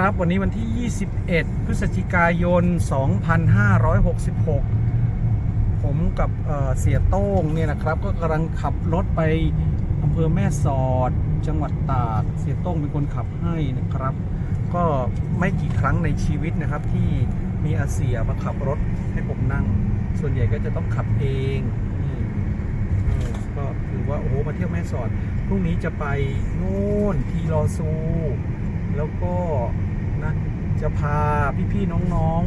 ครับวันนี้วันที่ 21 พฤศจิกายน 2566 ผมกับเเสียโต้งเนี่ยนะครับก็กำลังขับรถไปอำเภอแม่สอด จังหวัดตากเสียโต้งเป็นคนขับให้นะครับ ก็ไม่กี่ครั้งในชีวิตนะครับที่มีอาเสียมาขับรถให้ผมนั่ง ส่วนใหญ่ก็จะต้องขับเองก็ถือว่าโอ้โหมาเที่ยวแม่สอดพรุ่งนี้จะไปโน่นทีรอซู แล้วก็นะจะพาพี่ๆน้อง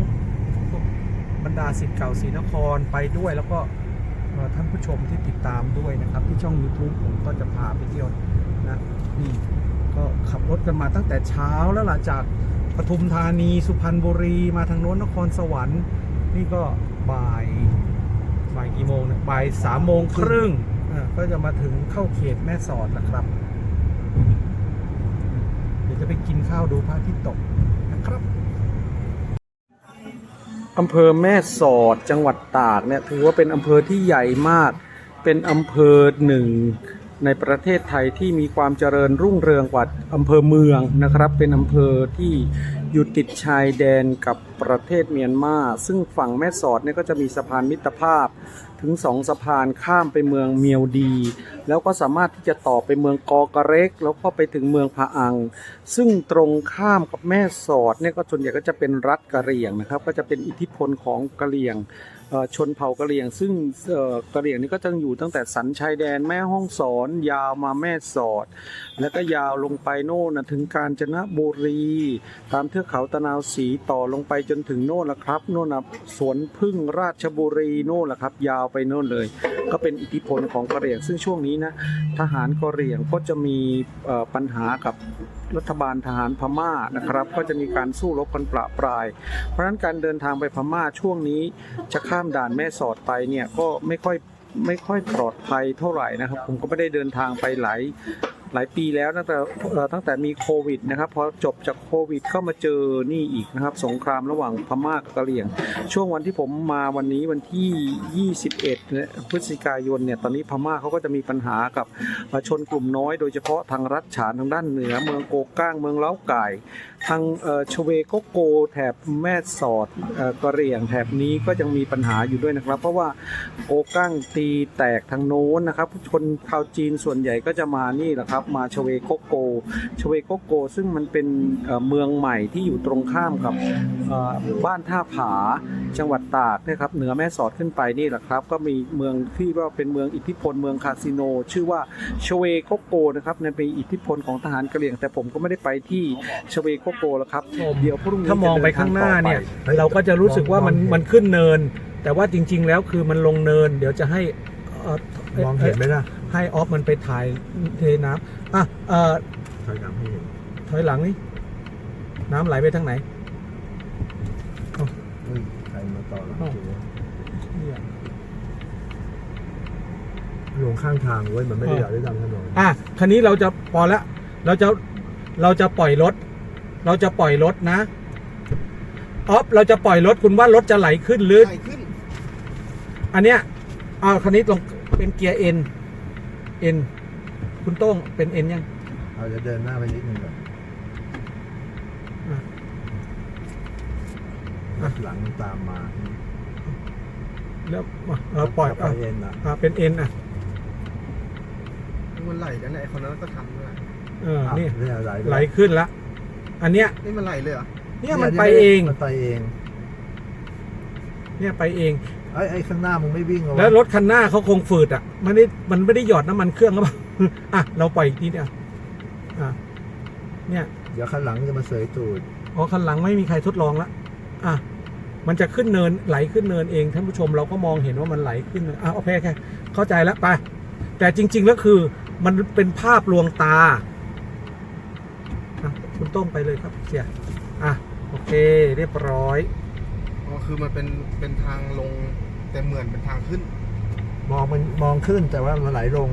ๆบรรดาสิทธิ์เก่าศรีนครไปด้วย แล้วก็ท่านผู้ชมที่ติดตามด้วยนะครับ ที่ช่อง YouTube ผมก็จะพาไปเที่ยวนะนี่ก็ขับรถกันมาตั้งแต่เช้าแล้วล่ะจากปทุมธานีสุพรรณบุรีมาทางโน้นนครสวรรค์ นี่ก็บ่ายบ่ายกี่โมงนะบ่ายสามโมงครึ่งอ่าก็จะมาถึงเข้าเขตแม่สอดนะครับ จะไปกินข้าวดูพระอาทิตย์ตกนะครับอำเภอแม่สอดจังหวัดตากเนี่ยถือว่าเป็นอำเภอที่ใหญ่มาก เป็นอำเภอหนึ่ง ในประเทศไทยที่มีความเจริญรุ่งเรืองกว่าอำเภอเมืองนะครับ เป็นอำเภอที่อยู่ติดชายแดนกับประเทศเมียนมาซึ่งฝั่งแม่สอดเนี่ยก็จะมีสะพานมิตรภาพ ถึงสองสะพานข้ามไปเมืองเมียวดี แล้วก็สามารถที่จะต่อไปเมืองกอกระเร็ก แล้วก็ไปถึงเมืองพะอัง ซึ่งตรงข้ามกับแม่สอดเนี่ยก็ส่วนใหญ่ก็จะเป็นรัฐกะเหรี่ยงนะครับ ก็จะเป็นอิทธิพลของกะเหรี่ยง ชนเผ่ากะเหรี่ยง ซึ่งกะเหรี่ยงนี่ก็จะอยู่ตั้งแต่สันชายแดนแม่ห้องสอนยาวมาแม่สอด แล้วก็ยาวลงไปโน่นนะถึงกาญจนบุรี ตามเทือกเขาตะนาวสีต่อลงไปจนถึงโน่นละครับโน่นนะสวนพึ่งราชบุรีโน่นละครับ ยาวไปโน่นเลย ก็เป็นอิทธิพลของกะเหรี่ยง ซึ่งช่วงนี้นะทหารกะเหรี่ยงก็จะมีปัญหากับรัฐบาลทหารพม่านะครับ ก็จะมีการสู้รบกันปราปราย เพราะฉะนั้นการเดินทางไปพม่าช่วงนี้จะคาข้ามด่านแม่สอดไปเนี่ยก็ไม่ค่อยไม่ค่อยปลอดภัยเท่าไหร่นะครับ ผมก็ไม่ได้เดินทางไปหลาย หลายปีแล้วตั้งแต่ตั้งแต่มีโควิดนะครับพอจบจากโควิดเข้ามาเจอนี่อีกนะครับ สงครามระหว่างพม่ากับกะเหรี่ยง ช่วงวันที่ผมมาวันนี้วันที่ 21 พฤศจิกายนเนี่ยตอนนี้พม่าเขาก็จะมีปัญหากับชนกลุ่มน้อย โดยเฉพาะทางรัฐฉานทางด้านเหนือ เมืองโกก้างเมืองเล้าไก่ทางชเวโกโกแถบแม่สอดกะเหรี่ยงแถบนี้ก็ยังมีปัญหาอยู่ด้วยนะครับ เพราะว่าโกก้างตีแตกทางโน้นนะครับชนชาวจีนส่วนใหญ่ก็จะมานี่แหละครับมาชเวโกโกชเวโกโก ซึ่งมันเป็นเอ่อเมืองใหม่ที่อยู่ตรงข้ามกับเอ่อบ้านท่าผาจังหวัดตากนะครับเหนือแม่สอดขึ้นไปนี่แหละครับ ก็มีเมืองที่ว่าเป็นเมืองอิทธิพลเมืองคาสิโน ชื่อว่าชเวโกโกนะครับในนเป็นอิทธิพลของทหารกะเหรี่ยง แต่ผมก็ไม่ได้ไปที่ชเวโกโกแล้วครับเดี๋ยวพรุ่งนี้ถ้ามองไปข้างหน้าเนี่ยจะดิทงต่อเราก็จะรู้สึกว่ามันมันขึ้นเนิน แต่ว่าจริง ๆ แล้วคือมันลงเนิน เดี๋ยวจะให้เอ่อมองเห็นไหมล่ะ ให้ออฟมันไปถ่ายเทน้ำอะเอ่อถอยหลังให้เห็นถอยหลังนี่น้ำไหลไปทางไหนเฮ้ยใครมาต่อหลังอ้าวกูวะเนี่ยลงข้างทางเว้ยมันไม่ได้อยากได้ตามถนนอะคันนี้เราจะพอละเราจะเราจะปล่อยรถ เราจะปล่อยรถนะออฟเราจะปล่อยรถคุณว่ารถจะไหลขึ้นหรือ ใหญ่ขึ้น อันเนี้ยอ่าคันนี้ลงเป็นเกียร์เอ็น เอ็นคุณโต้งเป็นเอ็นยังเราจะเดินหน้าไปนิดนึงก่อนอะรถหลังมันตามมาแล้วเออปล่อยไปอะเอ็นอะอ่าเป็นเอ็นอะมันไหลกันเนี่ยไอคนนั้นก็ทำด้วยเอออะนี่เนี่ยไหลปไหลขึ้นละอันเนี้ยนี่มันไหลเลยเหรอเนี่ยมันไปเองมันไปเอง เนี่ยไปเอง ไอ้ไอ้ข้างหน้ามึงไม่วิ่งเหรอวะแล้วรถคันหน้าเขาคงฝืดอะมันไม่มันไม่ได้หยอดน้ำมันเครื่องหรือเปล่าอะเราปล่อยอีกทีเนี่ยอะเนี่ยเดี๋ยวข้างหลังจะมาเสยตูดอ๋อคันหลังไม่มีใครทดลองละอะมันจะขึ้นเนินไหลขึ้นเนินเองท่านผู้ชมเราก็มองเห็นว่ามันไหลขึ้นเนินอะโอเคโอเคเข้าใจแล้วไปแต่จริง ๆ แล้วคือมันเป็นภาพลวงตาอะคุณโต้งไปเลยครับเสียอะโอเค เรียบร้อย อ๋อ คือมันเป็น เป็นทางลง แต่เหมือนเป็นทางขึ้น มองมันมองขึ้นแต่ว่ามันไหลลง